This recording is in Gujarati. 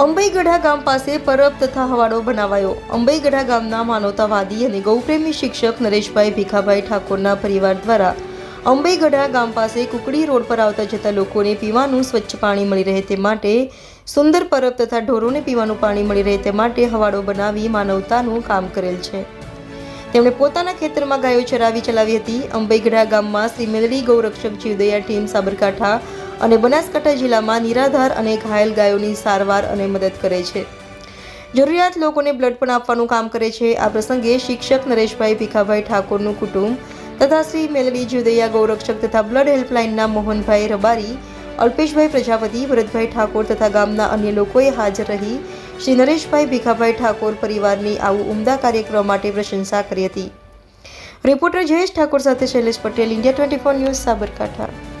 અંબઈગઢા ગામ પાસે પરબ તથા હવાડો બનાવાયો. અંબઈગઢા ગામના માનવતાવાદી અને ગૌપ્રેમી શિક્ષક નરેશભાઈ ભીખાભાઈ ઠાકોરના પરિવાર દ્વારા અંબઈગઢા ગામ પાસે કુકડી રોડ પર આવતા જતા લોકોને પીવાનું સ્વચ્છ પાણી મળી રહે તે માટે, સુંદર પરબ તથા ઢોરોને પીવાનું પાણી મળી રહે તે માટે હવાડો બનાવી માનવતાનું કામ કરેલ છે. તેમણે પોતાના ખેતરમાં ગાયો ચરાવી ચલાવી હતી. અંબઈગઢા ગામમાં શ્રી મેલડી ગૌરક્ષક જીવદયા ટીમ સાબરકાંઠા અને બનાસકાંઠા જિલ્લામાં નિરાધાર અને ઘાયલ ગાયોની સારવાર અને મદદ કરે છે. જરૂરિયાત લોકોને બ્લડ પણ આપવાનું કામ કરે છે. આ પ્રસંગે શિક્ષક નરેશભાઈ ભીખાભાઈ ઠાકોરનું કુટુંબ તથા શ્રી મેલડી જુદૈયા ગૌરક્ષક તથા બ્લડ હેલ્પલાઇનના મોહનભાઈ રબારી, અલ્પેશભાઈ પ્રજાપતિ, ભરતભાઈ ઠાકોર તથા ગામના અન્ય લોકોએ હાજર રહી શ્રી નરેશભાઈ ભીખાભાઈ ઠાકોર પરિવારની આવું ઉમદા કાર્યક્રમ માટે પ્રશંસા કરી હતી. રિપોર્ટર જયેશ ઠાકોર સાથે Shailesh Patel, India twenty four news, Sabarkantha.